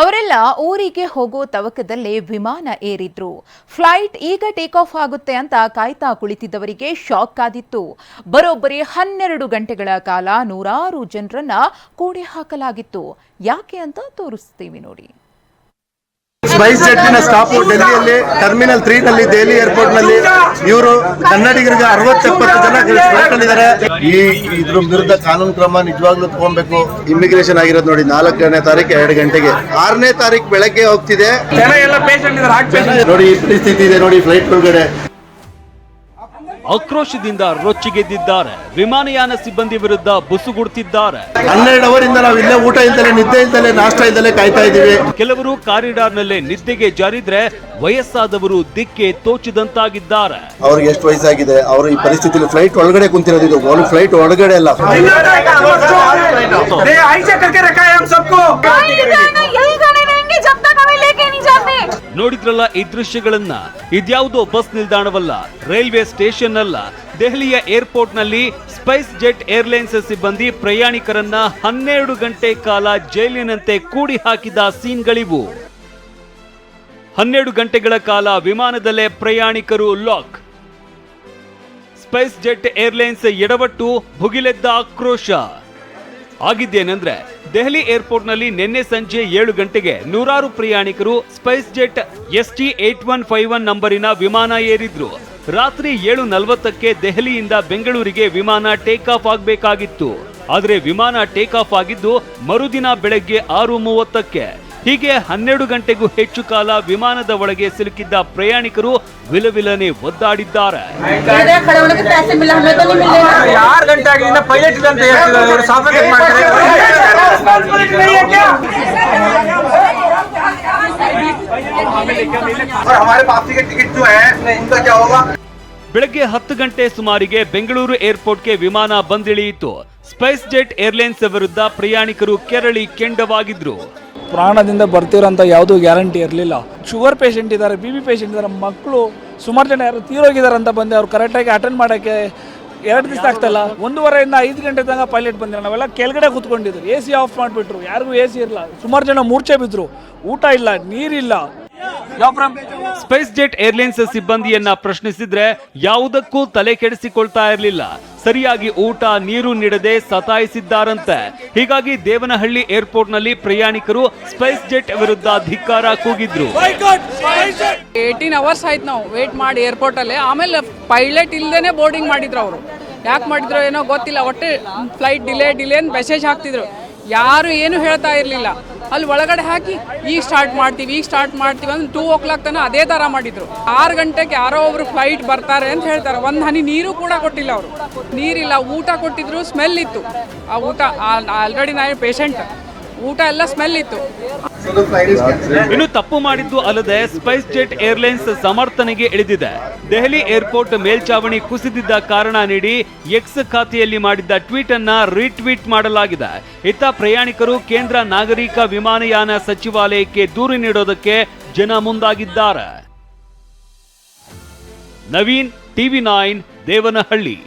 ಅವರೆಲ್ಲ ಊರಿಗೆ ಹೋಗೋ ತವಕದಲ್ಲೇ ವಿಮಾನ ಏರಿದ್ರು. ಫ್ಲೈಟ್ ಈಗ ಟೇಕ್ ಆಫ್ ಆಗುತ್ತೆ ಅಂತ ಕಾಯ್ತಾ ಕುಳಿತಿದ್ದವರಿಗೆ ಶಾಕ್ ಆದಿತ್ತು. ಬರೋಬ್ಬರಿ ಹನ್ನೆರಡು ಗಂಟೆಗಳ ಕಾಲ ನೂರಾರು ಜನರನ್ನ ಕೂಡಿ ಹಾಕಲಾಗಿತ್ತು ಯಾಕೆ ಅಂತ ತೋರಿಸ್ತೀವಿ ನೋಡಿ. ಸ್ಪೈಸ್ ಜೆಟ್ಟಿನ ಸ್ಟಾಪ್ ಡೆಲ್ಲಿಯಲ್ಲಿ ಟರ್ಮಿನಲ್ ತ್ರೀ ನಲ್ಲಿ ದೆಹಲಿ ಏರ್ಪೋರ್ಟ್ನಲ್ಲಿ ಇವರು ಕನ್ನಡಿಗರಿಗೆ ಅರವತ್ತೆಪ್ಪತ್ತು ಜನ ಇದ್ದಾರೆ ಈ ಇದ್ರ ವಿರುದ್ಧ ಕಾನೂನು ಕ್ರಮ ನಿಜವಾಗ್ಲೂ ತಗೊಬೇಕು? ಇಮಿಗ್ರೇಷನ್ ಆಗಿರೋದು ನೋಡಿ ನಾಲ್ಕನೇ ತಾರೀಕು ಎರಡು ಗಂಟೆಗೆ. ಆರನೇ ತಾರೀಕು ಬೆಳಗ್ಗೆ ಹೋಗ್ತಿದೆ. ಜನ ಎಲ್ಲ ಪೇಷಂಟ್ ಇದ್ದಾರೆ ಹಾರ್ಟ್ ನೋಡಿ ಈ ಪರಿಸ್ಥಿತಿ ಇದೆ ನೋಡಿ ಫ್ಲೈಟ್ ಒಳಗಡೆ. ಆಕ್ರೋಶದಿಂದ ರೊಚ್ಚಿಗೆದ್ದಿದ್ದಾರೆ. ವಿಮಾನಯಾನ ಸಿಬ್ಬಂದಿ ವಿರುದ್ಧ ಬುಸುಗುಡುತ್ತಿದ್ದಾರೆ ಹನ್ನೆರಡು ಅವರಿಂದ ಇಂದ ನಾವು ಇಲ್ಲೇ ಊಟ ಇಲ್ದಲೆ ನಿದ್ದೆ ಇಲ್ದಲೆ ನಾಷ್ಟ ಇಲ್ದಲೆ ಕಾಯ್ತಾ ಇದ್ದೀವಿ. ಕೆಲವರು ಕಾರಿಡಾರ್ನಲ್ಲೇ ನಿದ್ದೆಗೆ ಜಾರಿದ್ರೆ ವಯಸ್ಸಾದವರು ದಿಕ್ಕೆ ತೋಚಿದಂತಾಗಿದ್ದಾರೆ. ಅವ್ರಿಗೆ ಎಷ್ಟು ವಯಸ್ಸಾಗಿದೆ? ಅವರು ಈ ಪರಿಸ್ಥಿತಿಯಲ್ಲಿ ಫ್ಲೈಟ್ ಒಳಗಡೆ ಕುಂತಿರೋದು ಇದು. ಒಂದು ಫ್ಲೈಟ್ ಒಳಗಡೆ ಅಲ್ಲ. ನೋಡಿದ್ರಲ್ಲ ಈ ದೃಶ್ಯಗಳನ್ನ? ಇದ್ಯಾವುದೋ ಬಸ್ ನಿಲ್ದಾಣವಲ್ಲ, ರೈಲ್ವೆ ಸ್ಟೇಷನ್ ಅಲ್ಲ ದೆಹಲಿಯ ಏರ್ಪೋರ್ಟ್ನಲ್ಲಿ ಸ್ಪೈಸ್ ಜೆಟ್ ಏರ್ಲೈನ್ಸ್ ಸಿಬ್ಬಂದಿ ಪ್ರಯಾಣಿಕರನ್ನ ಹನ್ನೆರಡು ಗಂಟೆ ಕಾಲ ಜೈಲಿನಂತೆ ಕೂಡಿ ಹಾಕಿದ ಸೀನ್ಗಳಿವು. ಹನ್ನೆರಡು ಗಂಟೆಗಳ ಕಾಲ ವಿಮಾನದಲ್ಲೇ ಪ್ರಯಾಣಿಕರು ಲಾಕ್. ಸ್ಪೈಸ್ ಜೆಟ್ ಏರ್ಲೈನ್ಸ್ ಎಡವಟ್ಟು ಭುಗಿಲೆದ್ದ ಆಕ್ರೋಶ. ಆಗಿದ್ದೇನೆಂದ್ರೆ ದೆಹಲಿ ಏರ್ಪೋರ್ಟ್ನಲ್ಲಿ ನಿನ್ನೆ ಸಂಜೆ ಏಳು ಗಂಟೆಗೆ ನೂರಾರು ಪ್ರಯಾಣಿಕರು SpiceJet S T eight one five one ನಂಬರಿನ ವಿಮಾನ ಏರಿದ್ರು. ರಾತ್ರಿ ಏಳು ನಲವತ್ತಕ್ಕೆ ದೆಹಲಿಯಿಂದ ಬೆಂಗಳೂರಿಗೆ ವಿಮಾನ ಟೇಕ್ ಆಫ್ ಆಗಬೇಕಾಗಿತ್ತು. ಆದರೆ ವಿಮಾನ ಟೇಕ್ ಆಫ್ ಆಗಿದ್ದು ಮರುದಿನ ಬೆಳಗ್ಗೆ ಆರು ಮೂವತ್ತಕ್ಕೆ. ಹೀಗೆ ಹನ್ನೆರಡು ಗಂಟೆಗೂ ಹೆಚ್ಚು ಕಾಲ ವಿಮಾನದ ಒಳಗೆ ಸಿಲುಕಿದ್ದ ಪ್ರಯಾಣಿಕರು ವಿಲವಿಲನೆ ಒದ್ದಾಡಿದ್ದಾರೆ. खड़े होने के पैसे मिले हमें तो नहीं मिले ಆರು ಗಂಟೆ ಆಗಿಂದ ಪೈಲಟ್ ಇದೆ ಅಂತ ಹೇಳ್ತಿದ್ದಾರೆ ಇವರು ಸಾಫ್ಟ್ವೇರ್ ಮಾಡ್ತಾರೆ और हमारे वापसी के टिकट जो है उनका क्या होगा ಬೆಳಗ್ಗೆ ಹತ್ತು ಗಂಟೆ ಸುಮಾರಿಗೆ ಬೆಂಗಳೂರು ಏರ್ಪೋರ್ಟ್ಗೆ ವಿಮಾನ ಬಂದಿಳಿಯಿತು ಸ್ಪೈಸ್ ಜೆಟ್ ಏರ್ಲೈನ್ಸ್ ವಿರುದ್ಧ ಪ್ರಯಾಣಿಕರು ಕೆರಳಿ ಕೆಂಡವಾಗಿದ್ರು ಪ್ರಾಣದಿಂದ ಬರ್ತಿರೋಂಥ ಯಾವುದೂ ಗ್ಯಾರಂಟಿ ಇರಲಿಲ್ಲ ಶುಗರ್ ಪೇಷಂಟ್ ಇದ್ದಾರೆ ಬಿ ಬಿ ಪೇಷಂಟ್ ಇದ್ದಾರೆ ಮಕ್ಕಳು ಸುಮಾರು ಜನ ಯಾರು ತೀರೋಗಿದ್ದಾರೆ ಅಂತ ಬಂದೆ ಅವ್ರು ಕರೆಕ್ಟಾಗಿ ಅಟೆಂಡ್ ಮಾಡೋಕ್ಕೆ ಎರಡು ದಿವಸ ಆಗ್ತಲ್ಲ? ಒಂದೂವರೆಯಿಂದ ಐದು ಗಂಟೆ ತನಕ ಪೈಲಟ್ ಬಂದಿಲ್ಲ. ನಾವೆಲ್ಲ ಕೆಳಗಡೆ ಕೂತ್ಕೊಂಡಿದ್ರು ಎ ಸಿ ಆಫ್ ಮಾಡಿಬಿಟ್ರು. ಯಾರಿಗೂ ಎ ಸಿ ಇರಲ್ಲ ಸುಮಾರು ಜನ ಮೂರ್ಛೆ ಬಿದ್ದರು ಊಟ ಇಲ್ಲ ನೀರಿಲ್ಲ. ಸ್ಪೈಸ್ ಜೆಟ್ ಏರ್ಲೈನ್ಸ್ ಸಿಬ್ಬಂದಿಯನ್ನ ಪ್ರಶ್ನಿಸಿದ್ರೆ ಯಾವುದಕ್ಕೂ ತಲೆ ಕೆಡಿಸಿಕೊಳ್ತಾ ಇರಲಿಲ್ಲ. ಸರಿಯಾಗಿ ಊಟ ನೀರು ನೀಡದೆ ಸತಾಯಿಸಿದ್ದಾರಂತೆ. ಹೀಗಾಗಿ ದೇವನಹಳ್ಳಿ ಏರ್ಪೋರ್ಟ್ನಲ್ಲಿ ಪ್ರಯಾಣಿಕರು ಸ್ಪೈಸ್ ಜೆಟ್ ವಿರುದ್ಧ ಧಿಕ್ಕಾರ ಕೂಗಿದ್ರು. ಏಯ್ಟೀನ್ ಅವರ್ಸ್ ಆಯ್ತು ನಾವು ವೇಟ್ ಮಾಡಿ ಏರ್ಪೋರ್ಟಲ್ಲಿ ಆಮೇಲೆ ಪೈಲಟ್ ಇಲ್ಲದೇ ಬೋರ್ಡಿಂಗ್ ಮಾಡಿದ್ರು ಅವರು. ಯಾಕೆ ಮಾಡಿದ್ರು ಏನೋ ಗೊತ್ತಿಲ್ಲ. ಒಟ್ಟು ಫ್ಲೈಟ್ ಡಿಲೇ ಡಿಲೇ ಅಂತ ಮೆಸೇಜ್ ಹಾಕ್ತಿದ್ರು. ಯಾರು ಏನು ಹೇಳ್ತಾ ಇರಲಿಲ್ಲ. ಅಲ್ಲಿ ಒಳಗಡೆ ಹಾಕಿ, ಈಗ ಸ್ಟಾರ್ಟ್ ಮಾಡ್ತೀವಿ, ಈಗ ಸ್ಟಾರ್ಟ್ ಮಾಡ್ತೀವಿ ಅಂದ್ರೆ ಟೂ ಓ ಕ್ಲಾಕ್ ತನಕ ಅದೇ ಥರ ಮಾಡಿದ್ರು. ಆರು ಗಂಟೆಗೆ ಯಾರೋ ಒಬ್ರು ಫ್ಲೈಟ್ ಬರ್ತಾರೆ ಅಂತ ಹೇಳ್ತಾರೆ. ಒಂದು ಹನಿ ನೀರು ಕೂಡ ಕೊಟ್ಟಿಲ್ಲ ಅವರು. ನೀರಿಲ್ಲ, ಊಟ ಕೊಟ್ಟಿದ್ರು ಸ್ಮೆಲ್ ಇತ್ತು. ಆ ಊಟ ಆಲ್ರೆಡಿ ನಾನು ಪೇಷಂಟ್ ಊಟ ಎಲ್ಲ ಸ್ಮೆಲ್ ಇತ್ತು. ಇನ್ನು ತಪ್ಪು ಮಾಡಿದ್ದು ಅಲ್ಲದೆ ಸ್ಪೈಸ್ ಜೆಟ್ ಏರ್ಲೈನ್ಸ್ ಸಮರ್ಥನೆಗೆ ಇಳಿದಿದೆ. ದೆಹಲಿ ಏರ್ಪೋರ್ಟ್ ಮೇಲ್ಚಾವಣಿ ಕುಸಿದಿದ್ದ ಕಾರಣ ನೀಡಿ ಎಕ್ಸ್ ಖಾತೆಯಲ್ಲಿ ಮಾಡಿದ್ದ ಟ್ವೀಟ್ ಅನ್ನ ರೀಟ್ವೀಟ್ ಮಾಡಲಾಗಿದೆ. ಇತ್ತ ಪ್ರಯಾಣಿಕರು ಕೇಂದ್ರ ನಾಗರಿಕ ವಿಮಾನಯಾನ ಸಚಿವಾಲಯಕ್ಕೆ ದೂರು ನೀಡೋದಕ್ಕೆ ಜನ ಮುಂದಾಗಿದ್ದಾರೆ. Naveen TV nine Devanahalli.